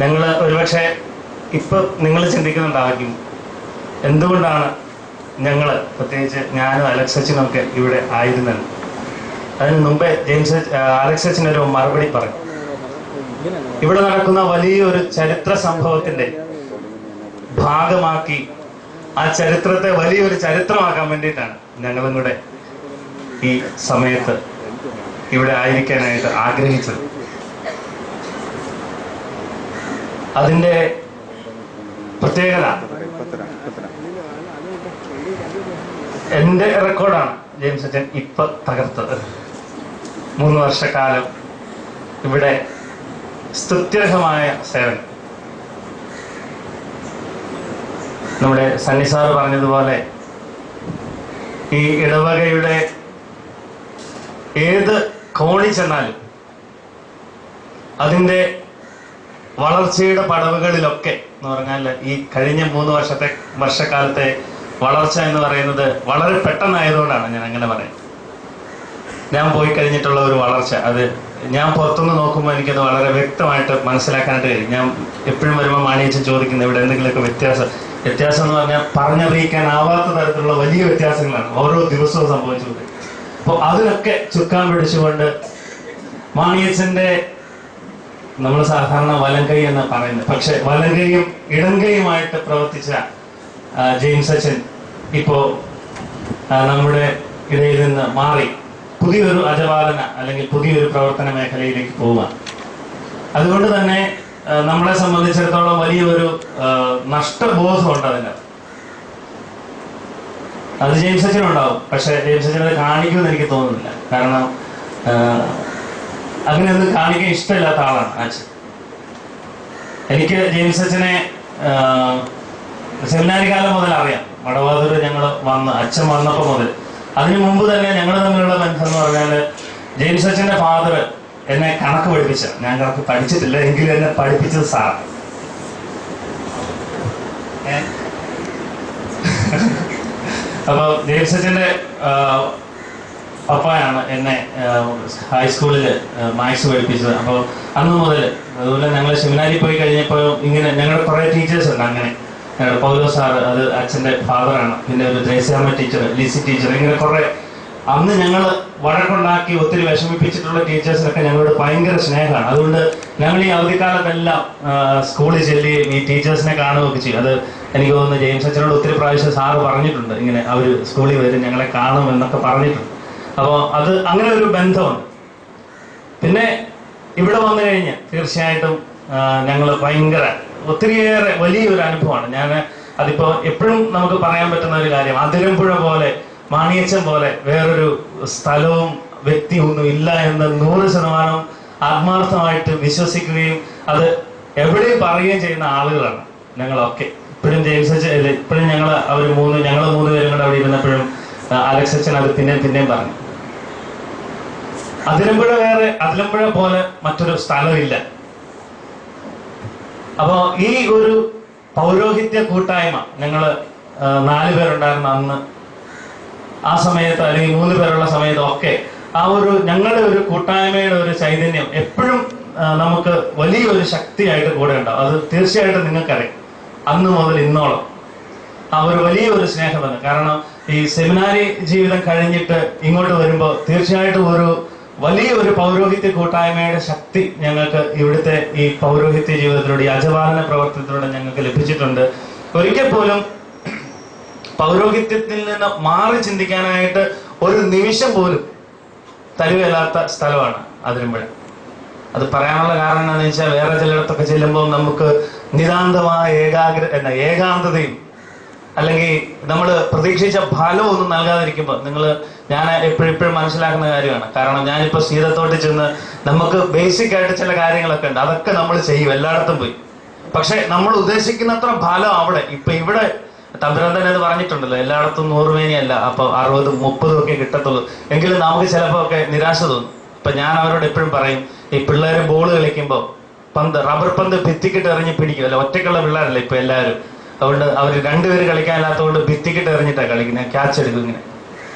ഞങ്ങൾ ഒരുപക്ഷെ ഇപ്പോൾ നിങ്ങൾ ചിന്തിക്കുന്നുണ്ടായിരിക്കും എന്തുകൊണ്ടാണ് ഞങ്ങൾ പ്രത്യേകിച്ച് ഞാനും അലക്സ് സച്ചിനൊക്കെ ഇവിടെ ആയിരുന്നത്? അതിന് മുമ്പേ ജെയിംസ് അലക്സ് അച്ഛൻ ഒരു മറുപടി പറഞ്ഞു. ഇവിടെ നടക്കുന്ന വലിയൊരു ചരിത്ര സംഭവത്തിന്റെ ഭാഗമാക്കി ആ ചരിത്രത്തെ വലിയൊരു ചരിത്രമാക്കാൻ വേണ്ടിയിട്ടാണ് ഞങ്ങളും കൂടെ ഈ സമയത്ത് ഇവിടെ ആയിരിക്കാനായിട്ട് ആഗ്രഹിച്ചത്. അതിന്റെ പ്രത്യേകത എന്റെ റെക്കോർഡാണ് ജെയിംസ് അച്ഛൻ ഇപ്പൊ തകർത്തത്. മൂന്ന് വർഷക്കാലം ഇവിടെ സ്തുത്യർഹമായ സേവനം. നമ്മുടെ സണ്ണി സാർ പറഞ്ഞതുപോലെ ഈ ഇടവകയുടെ ഏത് കോണി ചെന്നാലും അതിന്റെ വളർച്ചയുടെ പടവുകളിലൊക്കെ എന്ന് പറഞ്ഞാൽ ഈ കഴിഞ്ഞ മൂന്ന് വർഷത്തെ വർഷക്കാലത്തെ വളർച്ച എന്ന് പറയുന്നത് വളരെ പെട്ടെന്നായതുകൊണ്ടാണ് ഞാൻ അങ്ങനെ പറയുന്നത്. ഞാൻ പോയി കഴിഞ്ഞിട്ടുള്ള ഒരു വളർച്ച. അത് ഞാൻ പുറത്തുനിന്ന് നോക്കുമ്പോൾ എനിക്കത് വളരെ വ്യക്തമായിട്ട് മനസ്സിലാക്കാനായിട്ട് കഴിയും. ഞാൻ എപ്പോഴും വരുമ്പോൾ മാണിയച്ചൻ ചോദിക്കുന്നത് ഇവിടെ എന്തെങ്കിലുമൊക്കെ വ്യത്യാസം വ്യത്യാസം എന്ന് പറഞ്ഞാൽ പറഞ്ഞറിയിക്കാനാവാത്ത തരത്തിലുള്ള വലിയ വ്യത്യാസങ്ങളാണ് ഓരോ ദിവസവും സംഭവിച്ചുകൊണ്ട് അപ്പോൾ അതിനൊക്കെ ചുക്കാൻ പിടിച്ചുകൊണ്ട് മാണിയച്ചന്റെ നമ്മൾ സാധാരണ വലങ്കൈ എന്ന് പറയുന്നത്. പക്ഷെ വലങ്കൈയും ഇടങ്കൈയുമായിട്ട് പ്രവർത്തിച്ച ജെയിംസ് അച്ഛൻ ഇപ്പോ നമ്മുടെ ഇടയിൽ നിന്ന് മാറി പുതിയൊരു അജപാലന അല്ലെങ്കിൽ പുതിയൊരു പ്രവർത്തന മേഖലയിലേക്ക് പോവുക അതുകൊണ്ട് തന്നെ നമ്മളെ സംബന്ധിച്ചിടത്തോളം വലിയൊരു നഷ്ടബോധമുണ്ട് അതിന്. അത് ജെയിംസ് അച്ഛനുണ്ടാവും. പക്ഷെ ജെയിംസ് അച്ഛൻ അത് കാണിക്കുമെന്ന് എനിക്ക് തോന്നുന്നില്ല. കാരണം ആ, അങ്ങനെയൊന്നും കാണിക്കാൻ ഇഷ്ടമില്ലാത്ത ആളാണ് അച്ഛൻ എനിക്ക് ജെയിംസ് അച്ഛനെ സെമിനാരി കാലം മുതൽ അറിയാം. വടവാതൂർ ഞങ്ങൾ വന്ന് അച്ഛൻ വന്നപ്പോൾ മുതൽ. അതിനു മുമ്പ് തന്നെ ഞങ്ങൾ തമ്മിലുള്ള ബന്ധം എന്ന് പറഞ്ഞാൽ ജെയിംസ് അച്ഛന്റെ ഫാദർ എന്നെ കണക്ക് പഠിപ്പിച്ച. ഞാൻ കണക്ക് പഠിച്ചിട്ടില്ല എങ്കിലും എന്നെ പഠിപ്പിച്ചത് സാർ അപ്പോൾ ജെയിംസ് അച്ഛന്റെ ആ, പപ്പായാണ് എന്നെ ഹൈസ്കൂളിൽ മാത്സ് പഠിപ്പിച്ചത്. അപ്പോൾ അന്ന് മുതൽ അതുപോലെ ഞങ്ങൾ സെമിനാരിൽ പോയി കഴിഞ്ഞപ്പോൾ ഇങ്ങനെ ഞങ്ങളുടെ കുറേ ടീച്ചേഴ്സ് ഉണ്ട് അങ്ങനെ. ഞങ്ങളുടെ പൗലോ സാർ അത് അച്ഛന്റെ ഫാദറാണ് പിന്നെ ഒരു ത്രേസ്യാമ്മ ടീച്ചർ ലിസി ടീച്ചർ ഇങ്ങനെ കുറേ. അന്ന് ഞങ്ങൾ വഴക്കുണ്ടാക്കി ഒത്തിരി വിഷമിപ്പിച്ചിട്ടുള്ള ടീച്ചേഴ്സിനൊക്കെ ഞങ്ങളോട് ഭയങ്കര സ്നേഹമാണ്. അതുകൊണ്ട് ഞങ്ങൾ ഈ അവധിക്കാലത്തെല്ലാം സ്കൂളിൽ ചെല്ലുകയും ഈ ടീച്ചേഴ്സിനെ കാണുകയൊക്കെ ചെയ്യും. അത് എനിക്ക് തോന്നുന്നു ജെയിംസ് അച്ഛനോട് ഒത്തിരി പ്രാവശ്യം സാറ് പറഞ്ഞിട്ടുണ്ട്. ഇങ്ങനെ അവർ സ്കൂളിൽ വരും ഞങ്ങളെ കാണും എന്നൊക്കെ പറഞ്ഞിട്ടുണ്ട്. അപ്പോൾ അത് അങ്ങനെ ഒരു ബന്ധമാണ് പിന്നെ ഇവിടെ വന്നു കഴിഞ്ഞ് തീർച്ചയായിട്ടും ഞങ്ങൾ ഭയങ്കര ഒത്തിരിയേറെ വലിയൊരു അനുഭവമാണ്. ഞാൻ അതിപ്പോ എപ്പോഴും നമുക്ക് പറയാൻ പറ്റുന്ന ഒരു കാര്യം അതിരമ്പുഴ പോലെ മാണിയച്ചൻ പോലെ വേറൊരു സ്ഥലവും വ്യക്തിയൊന്നും ഇല്ല എന്ന് നൂറ് ശതമാനം ആത്മാർത്ഥമായിട്ട് വിശ്വസിക്കുകയും അത് എവിടെയും പറയുകയും ചെയ്യുന്ന ആളുകളാണ് ഞങ്ങളൊക്കെ. ഇപ്പോഴും ജെയിംസ് ഇപ്പോഴും ഞങ്ങൾ അവർ മൂന്ന് ഞങ്ങൾ മൂന്ന് പേരും കൂടെ അവിടെ ഇരുന്നപ്പോഴും അലക്സ് അച്ഛൻ അത് പിന്നെയും പിന്നെയും പറഞ്ഞു. അതിരമ്പുഴ വേറെ അതിരമ്പുഴ പോലെ മറ്റൊരു സ്ഥലമില്ല. അപ്പോ ഈ ഒരു പൗരോഹിത്യ കൂട്ടായ്മ ഞങ്ങൾ നാലു പേരുണ്ടായിരുന്ന അന്ന്. ആ സമയത്ത് അല്ലെങ്കിൽ മൂന്ന് പേരുള്ള സമയത്ത് ഒക്കെ ആ ഒരു ഞങ്ങളുടെ ഒരു കൂട്ടായ്മയുടെ ഒരു ചൈതന്യം എപ്പോഴും നമുക്ക് വലിയൊരു ശക്തിയായിട്ട് കൂടെ ഉണ്ടാവും. അത് തീർച്ചയായിട്ടും നിങ്ങൾക്കറിയാം. അന്ന് മുതൽ ഇന്നോളം ആ ഒരു വലിയൊരു സ്നേഹബന്ധം കാരണം ഈ സെമിനാരി ജീവിതം കഴിഞ്ഞിട്ട് ഇങ്ങോട്ട് വരുമ്പോൾ തീർച്ചയായിട്ടും ഒരു വലിയ ഒരു പൗരോഹിത്യ കൂട്ടായ്മയുടെ ശക്തി ഞങ്ങൾക്ക് ഇവിടുത്തെ ഈ പൗരോഹിത്യ ജീവിതത്തിലൂടെ ഈ അജപാലന പ്രവർത്തനത്തിലൂടെ ഞങ്ങൾക്ക് ലഭിച്ചിട്ടുണ്ട്. ഒരിക്കൽ പോലും പൗരോഹിത്യത്തിൽ നിന്ന് മാറി ചിന്തിക്കാനായിട്ട് ഒരു നിമിഷം പോലും തരുവല്ലാത്ത സ്ഥലമാണ് അതിരമ്പുഴ. അത് പറയാനുള്ള കാരണം എന്താണെന്ന് വെച്ചാൽ വേറെ ചിലയിടത്തൊക്കെ ചെല്ലുമ്പോൾ നമുക്ക് നിതാന്തമായ ഏകാഗ്ര എന്താ ഏകാന്തതയും അല്ലെങ്കിൽ നമ്മൾ പ്രതീക്ഷിച്ച ഫലമൊന്നും നൽകാതിരിക്കുമ്പോൾ നിങ്ങൾ ഞാൻ എപ്പോഴും മനസ്സിലാക്കുന്ന കാര്യമാണ്. കാരണം ഞാനിപ്പോൾ സീതത്തോട്ട് ചെന്ന് നമുക്ക് ബേസിക് ആയിട്ട് ചില കാര്യങ്ങളൊക്കെ ഉണ്ട്. അതൊക്കെ നമ്മൾ ചെയ്യും. എല്ലായിടത്തും പോയി. പക്ഷെ നമ്മൾ ഉദ്ദേശിക്കുന്നത്ര ഫലം അവിടെ. ഇപ്പൊ ഇവിടെ തമ്പുരാൻ തന്നെ അത് പറഞ്ഞിട്ടുണ്ടല്ലോ. എല്ലായിടത്തും നൂറുമേനിയല്ല അപ്പൊ അറുപതും മുപ്പതും ഒക്കെ കിട്ടത്തുള്ളൂ. എങ്കിലും നമുക്ക് ചിലപ്പോ ഒക്കെ നിരാശ തോന്നും. ഇപ്പൊ ഞാൻ അവരോട് എപ്പോഴും പറയും ഈ പിള്ളേർ ബോൾ കളിക്കുമ്പോൾ പന്ത് റബ്ബർ പന്ത് ഭിത്തിക്കിട്ട് എറിഞ്ഞ് അല്ല ഒറ്റക്കുള്ള പിള്ളേരല്ലേ ഇപ്പൊ എല്ലാവരും? അതുകൊണ്ട് അവർ രണ്ടുപേര് കളിക്കാനില്ലാത്തതുകൊണ്ട് ഭിത്തിക്കിട്ട് എറിഞ്ഞിട്ടാണ് കളിക്കുന്നത് ക്യാച്ച് എടുക്കും ഇങ്ങനെ.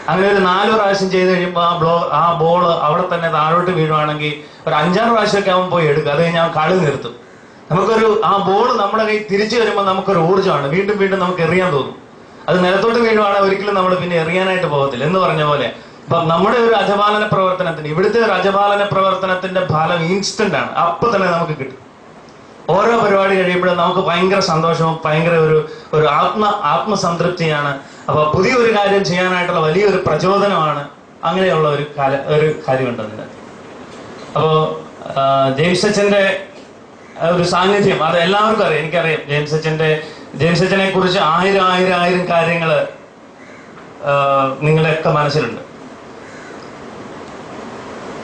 അങ്ങനെ ഒരു നാല് പ്രാവശ്യം ചെയ്ത് കഴിയുമ്പോൾ ആ ബ്ലോ ആ ബോൾ അവിടെ തന്നെ താഴോട്ട് വീഴുവാണെങ്കിൽ ഒരു അഞ്ചാറ് പ്രാവശ്യമൊക്കെ അവൻ പോയി എടുക്കും. അത് കഴിഞ്ഞാൽ കളി നിർത്തും. നമുക്കൊരു ആ ബോൾ നമ്മുടെ കൈ തിരിച്ചു വരുമ്പോൾ നമുക്കൊരു ഊർജമാണ്. വീണ്ടും വീണ്ടും നമുക്ക് എറിയാൻ തോന്നും. അത് നിലത്തോട്ട് വീഴുവാണെങ്കിൽ ഒരിക്കലും നമ്മൾ പിന്നെ എറിയാനായിട്ട് പോകത്തില്ല. എന്ന് പറഞ്ഞ പോലെ അപ്പൊ നമ്മുടെ ഒരു അജപാലന പ്രവർത്തനത്തിന് ഇവിടുത്തെ ഒരു അജപാലന പ്രവർത്തനത്തിന്റെ ഫലം ഇൻസ്റ്റന്റ് ആണ്. അപ്പൊ തന്നെ നമുക്ക് കിട്ടും. ഓരോ പരിപാടി കഴിയുമ്പോഴും നമുക്ക് ഭയങ്കര സന്തോഷവും ഭയങ്കര ഒരു ഒരു ആത്മ ആത്മസംതൃപ്തിയാണ്. അപ്പൊ പുതിയൊരു കാര്യം ചെയ്യാനായിട്ടുള്ള വലിയൊരു പ്രചോദനമാണ് അങ്ങനെയുള്ള ഒരു കാല ഒരു കാര്യമുണ്ട് അതിന്. അപ്പോ ആ, ജെയിംസ് അച്ഛന്റെ ഒരു സാന്നിധ്യം അത് എല്ലാവർക്കും അറിയാം എനിക്കറിയാം. ജെയിംസ് അച്ഛന്റെ ജെയിംസ് അച്ഛനെ കുറിച്ച് ആയിരം ആയിരം ആയിരം കാര്യങ്ങൾ നിങ്ങളുടെയൊക്കെ മനസ്സിലുണ്ട്.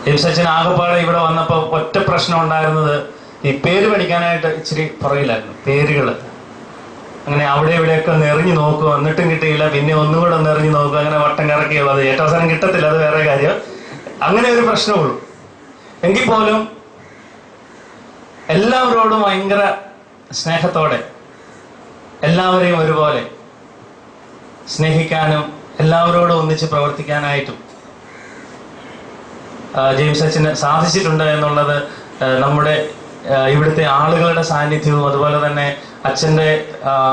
ജെയിംസ് അച്ഛൻ ആകെപ്പാടെ ഇവിടെ വന്നപ്പോ ഒറ്റ പ്രശ്നം ഉണ്ടായിരുന്നത് ഈ പേര് പഠിക്കാനായിട്ട് ഇച്ചിരി പുറകിലായിരുന്നു. പേരുകൾ അങ്ങനെ അവിടെ ഇവിടെയൊക്കെ ഒന്ന് എറിഞ്ഞു നോക്കുക എന്നിട്ടും കിട്ടിയില്ല. പിന്നെ ഒന്ന് എറിഞ്ഞു നോക്കുക അങ്ങനെ വട്ടം കറക്കിയുള്ളത് ഏറ്റവും അവസാനം കിട്ടത്തില്ല. അത് വേറെ കാര്യം. അങ്ങനെ ഒരു പ്രശ്നമുള്ളൂ എങ്കിൽ പോലും എല്ലാവരോടും ഭയങ്കര സ്നേഹത്തോടെ എല്ലാവരെയും ഒരുപോലെ സ്നേഹിക്കാനും എല്ലാവരോടും ഒന്നിച്ച് പ്രവർത്തിക്കാനായിട്ടും ജെയിംസ് അച്ഛന് സാധിച്ചിട്ടുണ്ട് എന്നുള്ളത് നമ്മുടെ ഇവിടുത്തെ ആളുകളുടെ സാന്നിധ്യവും അതുപോലെ തന്നെ അച്ഛന്റെ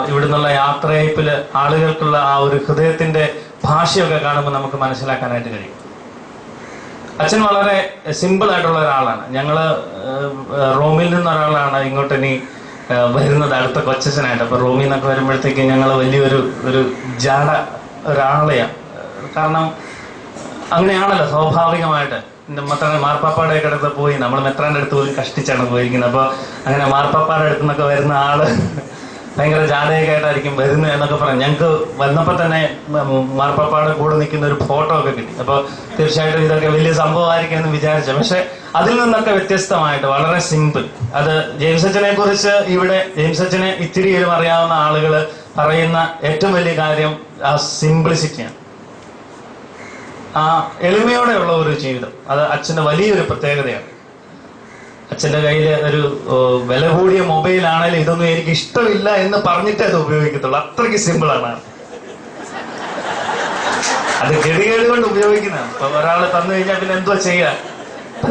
ഇവിടുന്നുള്ള യാത്രയപ്പിൽ ആളുകൾക്കുള്ള ആ ഒരു ഹൃദയത്തിന്റെ ഭാഷയൊക്കെ കാണുമ്പോൾ നമുക്ക് മനസ്സിലാക്കാനായിട്ട് കഴിയും. അച്ഛൻ വളരെ സിമ്പിൾ ആയിട്ടുള്ള ഒരാളാണ്. ഞങ്ങൾ റോമിൽ നിന്ന് ഒരാളാണ് ഇങ്ങോട്ട് ഇനി വരുന്നത് അടുത്ത കൊച്ചനായിട്ട് അപ്പൊ റോമിൽ നിന്നൊക്കെ വരുമ്പോഴത്തേക്ക് ഞങ്ങൾ വലിയൊരു ഒരു ജാട ഒരാളെയാണ് കാരണം അങ്ങനെയാണല്ലോ സ്വാഭാവികമായിട്ട്. മെത്ര മാർപ്പാപ്പാടെ അടുത്ത് പോയി. നമ്മൾ മെത്രാന്റെ അടുത്ത് പോയി കഷ്ടിച്ചാണ് പോയിരിക്കുന്നത്. അപ്പോൾ അങ്ങനെ മാർപ്പാപ്പാടെ അടുത്ത് നിന്നൊക്കെ വരുന്ന ആൾ ഭയങ്കര ജാടയൊക്കെ ആയിട്ടായിരിക്കും വരുന്നത് എന്നൊക്കെ പറയാം. ഞങ്ങൾക്ക് വന്നപ്പോൾ തന്നെ മാർപ്പാപ്പാടെ കൂടെ നിൽക്കുന്ന ഒരു ഫോട്ടോ ഒക്കെ കിട്ടി. അപ്പോൾ തീർച്ചയായിട്ടും ഇതൊക്കെ വലിയ സംഭവമായിരിക്കും എന്ന് വിചാരിച്ചു. പക്ഷെ അതിൽ നിന്നൊക്കെ വ്യത്യസ്തമായിട്ട് വളരെ സിമ്പിൾ. അത് ജെയിംസ് അച്ഛനെ കുറിച്ച് ഇവിടെ ജെയിംസ് അച്ഛനെ ഇത്തിരിയിലും അറിയാവുന്ന ആളുകൾ പറയുന്ന ഏറ്റവും വലിയ കാര്യം ആ സിംപ്ലിസിറ്റിയാണ്. ആ എളിമയോടെയുള്ള ഒരു ജീവിതം. അത് അച്ഛന്റെ വലിയൊരു പ്രത്യേകതയാണ്. അച്ഛന്റെ കയ്യിൽ ഒരു വില കൂടിയ മൊബൈൽ ആണെങ്കിലും ഇതൊന്നും എനിക്ക് ഇഷ്ടമില്ല എന്ന് പറഞ്ഞിട്ടേ അത് ഉപയോഗിക്കത്തുള്ളൂ. അത്രയ്ക്ക് സിമ്പിൾ ആണ്. അത് ഗതികേട് കൊണ്ട് ഉപയോഗിക്കുന്നതാണ്. ഇപ്പൊ ഒരാൾ തന്നു കഴിഞ്ഞാൽ പിന്നെ എന്തോ ചെയ്യാ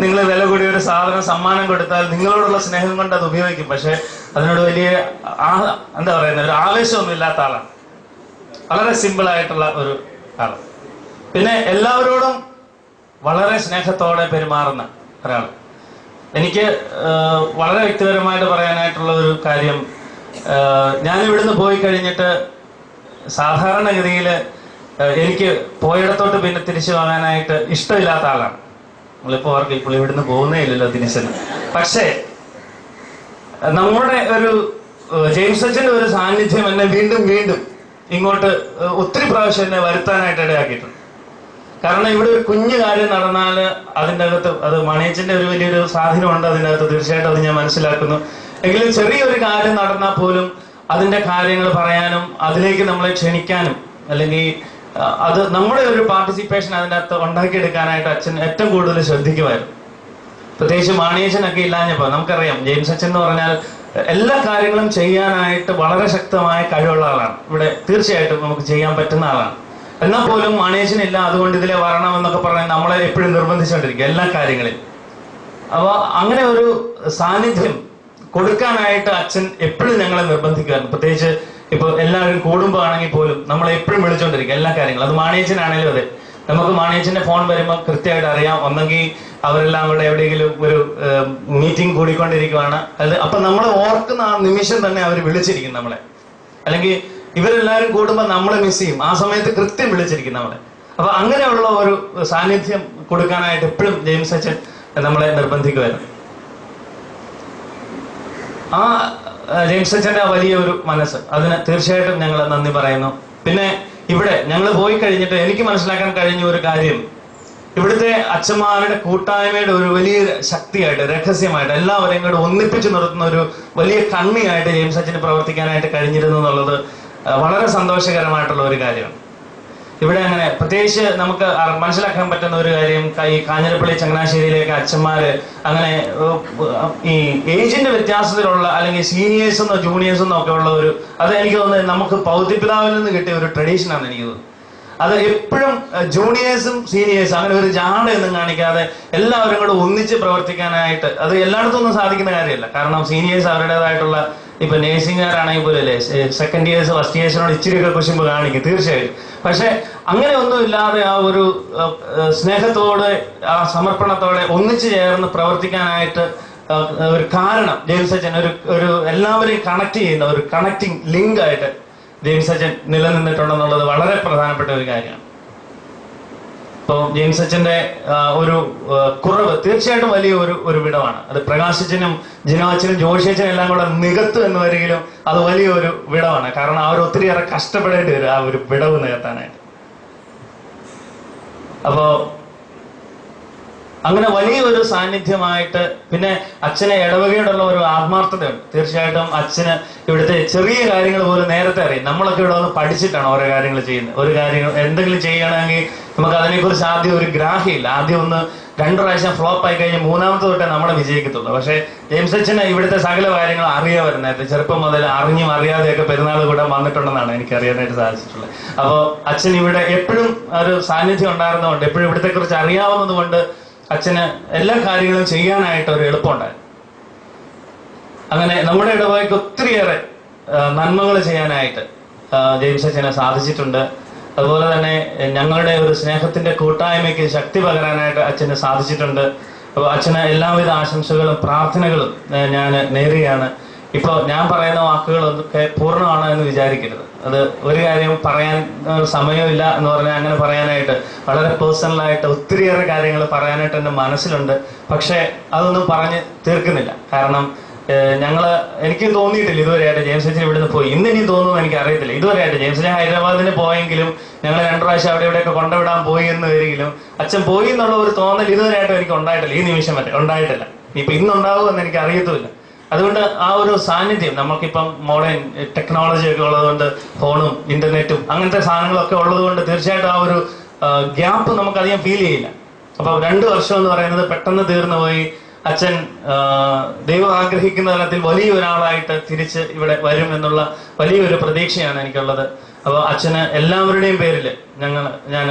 നിങ്ങൾ വില കൂടിയ ഒരു സാധനം സമ്മാനം കൊടുത്താൽ നിങ്ങളോടുള്ള സ്നേഹം കൊണ്ട് അത് ഉപയോഗിക്കും. പക്ഷെ അതിനോട് വലിയ എന്താ പറയുന്ന ഒരു ആവേശമൊന്നും ഇല്ലാത്ത ആളാണ്. വളരെ സിമ്പിൾ ആയിട്ടുള്ള ഒരു ആൾ പിന്നെ എല്ലാവരോടും വളരെ സ്നേഹത്തോടെ പെരുമാറുന്ന ഒരാൾ എനിക്ക് വളരെ വ്യക്തിപരമായിട്ട് പറയാനായിട്ടുള്ള ഒരു കാര്യം ഞാൻ ഇവിടുന്ന് പോയി കഴിഞ്ഞിട്ട് സാധാരണഗതിയിൽ എനിക്ക് പോയിടത്തോട്ട് പിന്നെ തിരിച്ചു വാങ്ങാനായിട്ട് ഇഷ്ടമില്ലാത്ത ആളാണ്. നമ്മളിപ്പോൾ അവർക്ക് ഇപ്പോൾ ഇവിടുന്ന് പോകുന്നേ ഇല്ലല്ലോ തിരിച്ചെന്ന് പക്ഷേ നമ്മുടെ ഒരു ജെയിംസ് അച്ഛന്റെ ഒരു സാന്നിധ്യം എന്നെ വീണ്ടും വീണ്ടും ഇങ്ങോട്ട് ഒത്തിരി പ്രാവശ്യം എന്നെ വരുത്താനായിട്ട് ഇടയാക്കിയിട്ടുണ്ട്. കാരണം ഇവിടെ ഒരു കുഞ്ഞു കാര്യം നടന്നാൽ അതിന്റെ അകത്ത് അത് മണേച്ചിന്റെ ഒരു വലിയൊരു സ്വാധീനമുണ്ട് അകത്ത് തീർച്ചയായിട്ടും അത് ഞാൻ മനസ്സിലാക്കുന്നു. എങ്കിലും ചെറിയൊരു കാര്യം നടന്നാൽ പോലും അതിന്റെ കാര്യങ്ങൾ പറയാനും അതിലേക്ക് നമ്മളെ ക്ഷണിക്കാനും അല്ലെങ്കിൽ അത് നമ്മുടെ ഒരു പാർട്ടിസിപ്പേഷൻ അതിന്റെ അകത്ത് ഉണ്ടാക്കിയെടുക്കാനായിട്ട് അച്ഛൻ ഏറ്റവും കൂടുതൽ ശ്രദ്ധിക്കുമായിരുന്നു. പ്രത്യേകിച്ച് മാണിയച്ചനൊക്കെ ഇല്ലാഞ്ഞപ്പോ നമുക്കറിയാം ജെയിംസ് അച്ഛൻ എന്ന് പറഞ്ഞാൽ എല്ലാ കാര്യങ്ങളും ചെയ്യാനായിട്ട് വളരെ ശക്തമായ കഴിവുള്ള ആളാണ്. ഇവിടെ തീർച്ചയായിട്ടും നമുക്ക് ചെയ്യാൻ പറ്റുന്ന ആളാണ്. എന്നാൽ പോലും മാണിയച്ചനില്ല അതുകൊണ്ട് ഇതിലെ വരണം എന്നൊക്കെ പറഞ്ഞ് നമ്മളെ എപ്പോഴും നിർബന്ധിച്ചുകൊണ്ടിരിക്കും എല്ലാ കാര്യങ്ങളിലും. അപ്പൊ അങ്ങനെ ഒരു സാന്നിധ്യം കൊടുക്കാനായിട്ട് അച്ഛൻ എപ്പോഴും ഞങ്ങളെ നിർബന്ധിക്കുകയാണ്. പ്രത്യേകിച്ച് ഇപ്പൊ എല്ലാവരും കൂടുമ്പോ ആണെങ്കിൽ പോലും നമ്മൾ എപ്പോഴും വിളിച്ചോണ്ടിരിക്കും എല്ലാ കാര്യങ്ങളും. അത് മാണിയച്ചനാണേലും അതെ. നമുക്ക് മാണിയച്ചന്റെ ഫോൺ വരുമ്പോൾ കൃത്യമായിട്ട് അറിയാം. ഒന്നെങ്കിൽ അവരെല്ലാം കൂടെ എവിടെയെങ്കിലും ഒരു മീറ്റിംഗ് കൂടിക്കൊണ്ടിരിക്കുവാണ്. അത് അപ്പൊ നമ്മൾ ഓർക്കുന്ന ആ നിമിഷം തന്നെ അവർ വിളിച്ചിരിക്കും നമ്മളെ. അല്ലെങ്കിൽ ഇവരെല്ലാവരും കൂടുമ്പോൾ നമ്മളെ മിസ് ചെയ്യും. ആ സമയത്ത് കൃത്യം വിളിച്ചിരിക്കും നമ്മളെ അപ്പൊ അങ്ങനെയുള്ള ഒരു സാന്നിധ്യം കൊടുക്കാനായിട്ട് എപ്പോഴും ജെയിംസ് അച്ഛൻ നമ്മളെ നിർബന്ധിക്കുമായിരുന്നു ആ ജെയിംസ് അച്ഛന്റെ വലിയ ഒരു മനസ്സ്. അതിന് തീർച്ചയായിട്ടും ഞങ്ങൾ നന്ദി പറയുന്നു. പിന്നെ ഇവിടെ ഞങ്ങൾ പോയി കഴിഞ്ഞിട്ട് എനിക്ക് മനസ്സിലാക്കാൻ കഴിഞ്ഞ ഒരു കാര്യം. ഇവിടുത്തെ അച്ഛന്മാരുടെ കൂട്ടായ്മയുടെ ഒരു വലിയ ശക്തിയായിട്ട് രഹസ്യമായിട്ട് എല്ലാവരെയും കൂടെ ഒന്നിപ്പിച്ചു നിർത്തുന്ന ഒരു വലിയ കണ്ണിയായിട്ട് ജെയിംസ് അച്ഛന് പ്രവർത്തിക്കാനായിട്ട് കഴിഞ്ഞിരുന്നു എന്നുള്ളത് വളരെ സന്തോഷകരമായിട്ടുള്ള ഒരു കാര്യമാണ്. ഇവിടെ അങ്ങനെ പ്രത്യേകിച്ച് നമുക്ക് മനസ്സിലാക്കാൻ പറ്റുന്ന ഒരു കാര്യം ഈ കാഞ്ഞിരപ്പള്ളി ചങ്ങനാശ്ശേരിയിലേക്ക് അച്ഛന്മാര് അങ്ങനെ ഈ ഏജിന്റെ വ്യത്യാസത്തിലുള്ള അല്ലെങ്കിൽ സീനിയേഴ്സ് എന്നോ ജൂനിയേഴ്സ് എന്നോ ഒക്കെ ഉള്ള ഒരു അത് എനിക്ക് തോന്നുന്നത് നമുക്ക് പൗത്യപിതാവിൽ നിന്ന് കിട്ടിയ ഒരു ട്രഡീഷനാണ് എനിക്ക് തോന്നുന്നത്. അത് എപ്പോഴും ജൂനിയേഴ്സും സീനിയേഴ്സും അങ്ങനെ ഒരു ജാടയൊന്നും കാണിക്കാതെ എല്ലാവരും കൂടെ ഒന്നിച്ച് പ്രവർത്തിക്കാനായിട്ട് അത് എല്ലായിടത്തും ഒന്നും സാധിക്കുന്ന കാര്യമല്ല. കാരണം സീനിയേഴ്സ് അവരുടേതായിട്ടുള്ള ഇപ്പൊ നേഴ്സിംഗുകാരാണെങ്കിൽ പോലും അല്ലേ സെക്കൻഡ് ഇയേഴ്സ് ഫസ്റ്റ് ഇയേഴ്സിനോട് ഇച്ചിരിയൊക്കെ കുശുമ്പ് കാണിക്കും തീർച്ചയായും പക്ഷെ അങ്ങനെ ഒന്നും ഇല്ലാതെ ആ ഒരു സ്നേഹത്തോടെ ആ സമർപ്പണത്തോടെ ഒന്നിച്ചു ചേർന്ന് പ്രവർത്തിക്കാനായിട്ട് ഒരു കാരണം ജെയിംസ് അച്ഛൻ ഒരു ഒരു എല്ലാവരെയും കണക്ട് ചെയ്യുന്ന ഒരു കണക്റ്റിംഗ് ലിങ്ക് ആയിട്ട് ജെയിംസ് അച്ഛൻ നിലനിന്നിട്ടുണ്ടെന്നുള്ളത് വളരെ പ്രധാനപ്പെട്ട ഒരു കാര്യമാണ്. ജെയിംസ് അച്ഛന്റെ ഒരു കുറവ് തീർച്ചയായിട്ടും വലിയ ഒരു ഒരു വിടവാണ്. അത് പ്രകാശച്ചനും ജിനാച്ചനും ജോഷിയച്ചനും എല്ലാം കൂടെ നികത്തു എന്ന് വരികിലും അത് വലിയ ഒരു വിടവാണ്. കാരണം അവർ ഒത്തിരിയേറെ കഷ്ടപ്പെടേണ്ടി വരും ആ ഒരു വിടവ് നികത്താനായിട്ട്. അപ്പോ അങ്ങനെ വലിയൊരു സാന്നിധ്യമായിട്ട് പിന്നെ അച്ഛനെ ഇടവകയോടുള്ള ഒരു ആത്മാർത്ഥതയുണ്ട്. തീർച്ചയായിട്ടും അച്ഛന് ഇവിടുത്തെ ചെറിയ കാര്യങ്ങൾ പോലും നേരത്തെ അറിയാം. നമ്മളൊക്കെ ഇവിടെ വന്ന് പഠിച്ചിട്ടാണ് ഓരോ കാര്യങ്ങൾ ചെയ്യുന്നത്. ഒരു കാര്യങ്ങൾ എന്തെങ്കിലും ചെയ്യണമെങ്കിൽ നമുക്ക് അതിനെക്കുറിച്ച് ആദ്യം ഒരു ഗ്രാഹ്യമില്ല. ആദ്യം ഒന്ന് രണ്ടു പ്രാവശ്യം ഫ്ലോപ്പ് ആയി കഴിഞ്ഞ് മൂന്നാമത്തെ തൊട്ടേ നമ്മളെ വിജയിക്കത്തുള്ളൂ. പക്ഷേ ജെയിംസ് അച്ഛന് ഇവിടുത്തെ സകല കാര്യങ്ങൾ അറിയാമായിരുന്നു നേരത്തെ ചെറുപ്പം മുതൽ അറിഞ്ഞും അറിയാതെയൊക്കെ പെരുന്നാൾ കൂടെ വന്നിട്ടുണ്ടെന്നാണ് എനിക്ക് അറിയാനായിട്ട് സാധിച്ചിട്ടുള്ളത്. അപ്പോൾ അച്ഛൻ ഇവിടെ എപ്പോഴും ഒരു സാന്നിധ്യം ഉണ്ടായിരുന്നതുകൊണ്ട് എപ്പോഴും ഇവിടത്തെ കുറിച്ച് അച്ഛന് എല്ലാ കാര്യങ്ങളും ചെയ്യാനായിട്ട് ഒരു എളുപ്പമുണ്ടായിരുന്നു. അങ്ങനെ നമ്മുടെ ഇടവകയ്ക്ക് ഒത്തിരിയേറെ നന്മകൾ ചെയ്യാനായിട്ട് ജെയിംസ് അച്ഛനെ സാധിച്ചിട്ടുണ്ട്. അതുപോലെ തന്നെ ഞങ്ങളുടെ ഒരു സ്നേഹത്തിന്റെ കൂട്ടായ്മയ്ക്ക് ശക്തി പകരാനായിട്ട് അച്ഛന് സാധിച്ചിട്ടുണ്ട്. അപ്പോൾ അച്ഛന് എല്ലാവിധ ആശംസകളും പ്രാർത്ഥനകളും ഞാൻ നേരുകയാണ്. ഇപ്പോൾ ഞാൻ പറയുന്ന വാക്കുകളൊക്കെ പൂർണമാണ് എന്ന് വിചാരിക്കരുത്. അത് ഒരു കാര്യം പറയാൻ സമയമില്ല എന്ന് പറഞ്ഞാൽ അങ്ങനെ പറയാനായിട്ട് വളരെ പേഴ്സണലായിട്ട് ഒത്തിരിയേറെ കാര്യങ്ങൾ പറയാനായിട്ട് എന്റെ മനസ്സിലുണ്ട്. പക്ഷേ അതൊന്നും പറഞ്ഞ് തീർക്കുന്നില്ല. കാരണം ഞങ്ങൾ എനിക്ക് തോന്നിയിട്ടില്ല ഇതുവരെയായിട്ട് ജെയിംസ് അച്ഛൻ ഇവിടുന്ന് പോയി. ഇന്ന് ഇനി തോന്നുന്നു എനിക്ക് അറിയത്തില്ല. ഇതുവരെയായിട്ട് ജെയിംസ് അച്ഛൻ ഹൈദരാബാദിന് പോയെങ്കിലും ഞങ്ങൾ രണ്ടു പ്രാവശ്യം അവിടെ ഇവിടെയൊക്കെ കൊണ്ടുവിടാൻ പോയി എന്ന് വരികിലും അച്ഛൻ പോയി എന്നുള്ള ഒരു തോന്നൽ ഇതുവരെയായിട്ടും എനിക്ക് ഉണ്ടായിട്ടില്ല. ഈ നിമിഷം വരെ ഉണ്ടായിട്ടില്ല. ഇപ്പൊ ഇന്നുണ്ടാവുമെന്ന് എനിക്ക് അറിയത്തുമില്ല. അതുകൊണ്ട് ആ ഒരു സാന്നിധ്യം നമുക്കിപ്പം മോഡേൺ ടെക്നോളജി ഒക്കെ ഉള്ളതുകൊണ്ട് ഫോണും ഇന്റർനെറ്റും അങ്ങനത്തെ സാധനങ്ങളൊക്കെ ഉള്ളതുകൊണ്ട് തീർച്ചയായിട്ടും ആ ഒരു ഗ്യാപ്പ് നമുക്ക് അധികം ഫീൽ ചെയ്യില്ല. അപ്പൊ രണ്ട് വർഷം എന്ന് പറയുന്നത് പെട്ടെന്ന് തീർന്നു പോയി. അച്ഛൻ ദൈവം ആഗ്രഹിക്കുന്ന തലത്തിൽ വലിയ ഒരാളായിട്ട് തിരിച്ച് ഇവിടെ വരും എന്നുള്ള വലിയൊരു പ്രതീക്ഷയാണ് എനിക്കുള്ളത്. അപ്പോൾ അച്ഛന് എല്ലാവരുടെയും പേരിൽ ഞങ്ങൾ ഞാൻ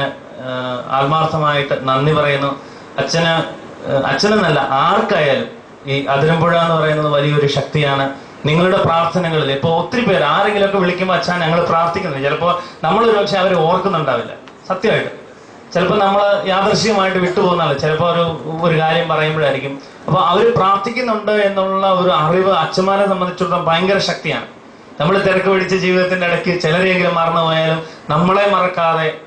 ആത്മാർത്ഥമായിട്ട് നന്ദി പറയുന്നു. അച്ഛന് അച്ഛനെന്നല്ല ആർക്കായാലും ഈ അതിരമ്പുഴ എന്ന് പറയുന്നത് വലിയൊരു ശക്തിയാണ്. നിങ്ങളുടെ പ്രാർത്ഥനകളിൽ ഇപ്പോൾ ഒത്തിരി പേര് ആരെങ്കിലുമൊക്കെ വിളിക്കുമ്പോൾ അച്ഛൻ ഞങ്ങൾ പ്രാർത്ഥിക്കുന്നു ചിലപ്പോൾ ഒരു പക്ഷെ അവരെ ഓർക്കുന്നുണ്ടാവില്ല. സത്യമായിട്ട്. ചിലപ്പോൾ നമ്മൾ യാദൃശ്യമായിട്ട് വിട്ടുപോകുന്നതല്ല ചിലപ്പോൾ ഒരു ഒരു കാര്യം പറയുമ്പോഴായിരിക്കും. അപ്പോൾ അവർ പ്രാർത്ഥിക്കുന്നുണ്ട് എന്നുള്ള ഒരു അറിവ് അച്ഛന്മാരെ സംബന്ധിച്ചിടത്തോളം ഭയങ്കര ശക്തിയാണ്. നമ്മൾ തിരക്ക് പിടിച്ച ജീവിതത്തിന്റെ ഇടയ്ക്ക് ചിലരെങ്കിലും മറന്നു പോയാലും നമ്മളെ മറക്കാതെ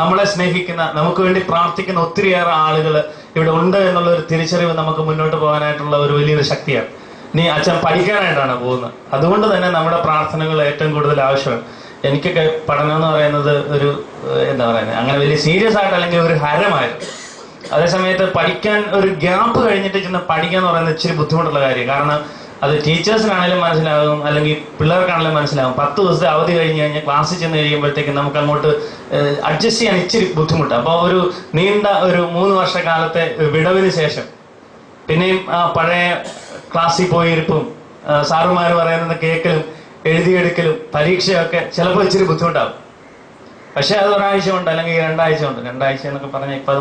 നമ്മളെ സ്നേഹിക്കുന്ന നമുക്ക് വേണ്ടി പ്രാർത്ഥിക്കുന്ന ഒത്തിരിയേറെ ആളുകൾ ഇവിടെ ഉണ്ട് എന്നുള്ള ഒരു തിരിച്ചറിവ് നമുക്ക് മുന്നോട്ട് പോകാനായിട്ടുള്ള ഒരു വലിയൊരു ശക്തിയാണ്. നീ അച്ഛൻ പഠിക്കാനായിട്ടാണ് പോകുന്നത്. അതുകൊണ്ട് തന്നെ നമ്മുടെ പ്രാർത്ഥനകൾ ഏറ്റവും കൂടുതൽ ആവശ്യമാണ്. എനിക്കൊക്കെ പഠനം എന്ന് പറയുന്നത് ഒരു എന്താ പറയുന്നത് അങ്ങനെ വലിയ സീരിയസ് ആയിട്ട് അല്ലെങ്കിൽ ഒരു ഹരമായിരുന്നു. അതേസമയത്ത് പഠിക്കാൻ ഒരു ഗ്യാപ്പ് കഴിഞ്ഞിട്ട് ചെന്ന് പഠിക്കുക എന്ന് പറയുന്നത് ഇച്ചിരി ബുദ്ധിമുട്ടുള്ള കാര്യം കാരണം അത് ടീച്ചേഴ്സിനാണെങ്കിലും മനസ്സിലാകും അല്ലെങ്കിൽ പിള്ളേർക്കാണെങ്കിലും മനസ്സിലാകും. പത്ത് ദിവസത്തെ അവധി കഴിഞ്ഞ് കഴിഞ്ഞാൽ ക്ലാസ്സിൽ ചെന്ന് കഴിയുമ്പോഴത്തേക്ക് നമുക്ക് അങ്ങോട്ട് അഡ്ജസ്റ്റ് ചെയ്യാൻ ഇച്ചിരി ബുദ്ധിമുട്ട് അപ്പോൾ ഒരു നീണ്ട ഒരു മൂന്ന് വർഷക്കാലത്തെ വിടവിന് ശേഷം പിന്നെയും ആ പഴയ ക്ലാസ്സിൽ പോയിരിപ്പും സാറുമാർ പറയുന്നത് കേൾക്കലും എഴുതിയെടുക്കലും പരീക്ഷയൊക്കെ ചിലപ്പോൾ ഇച്ചിരി ബുദ്ധിമുട്ടാകും. പക്ഷേ അത് ഒരാഴ്ച ഉണ്ട് അല്ലെങ്കിൽ രണ്ടാഴ്ച ഉണ്ട് രണ്ടാഴ്ച എന്നൊക്കെ പറഞ്ഞാൽ ഇപ്പൊ